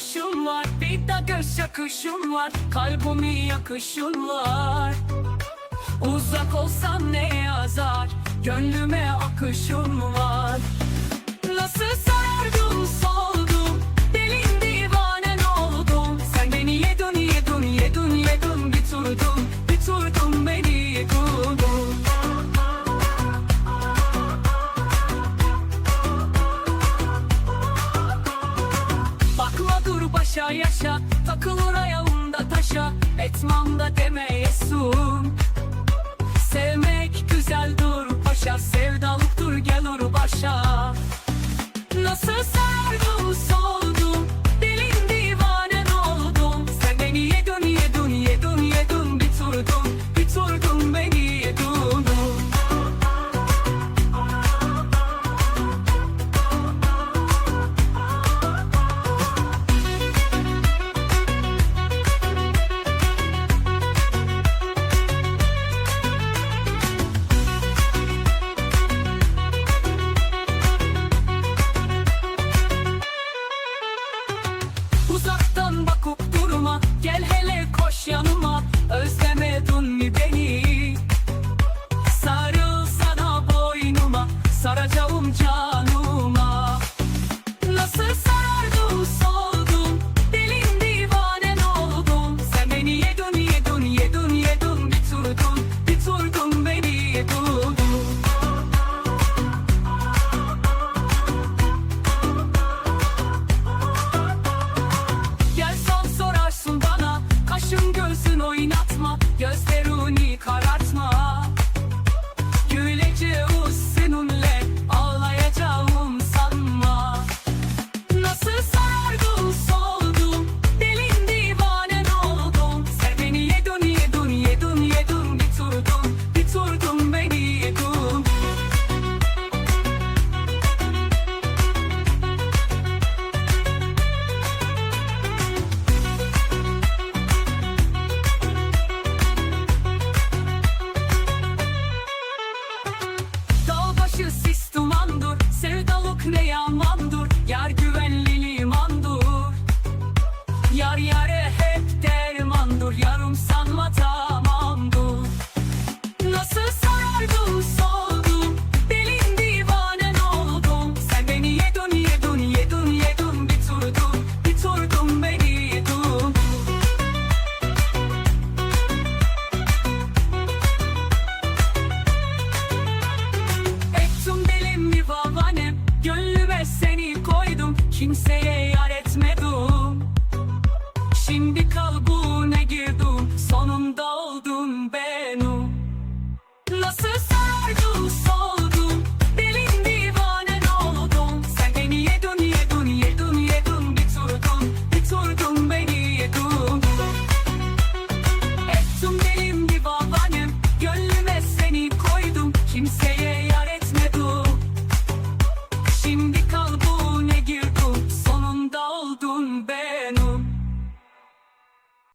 bakışın var. Bir de göz yakışın var. Kalbimi yakışın var. Uzak olsam ne yazar? Gönlüme akışın var. yaşa yaşa Takılır ayağımda taşa Etmamda deme yesun Sevmek güzel dur paşa Sevdalıktır gel or başa. Nasıl sardım son seni koydum Kimseye yar etmedim. Şimdi kalbune girdim?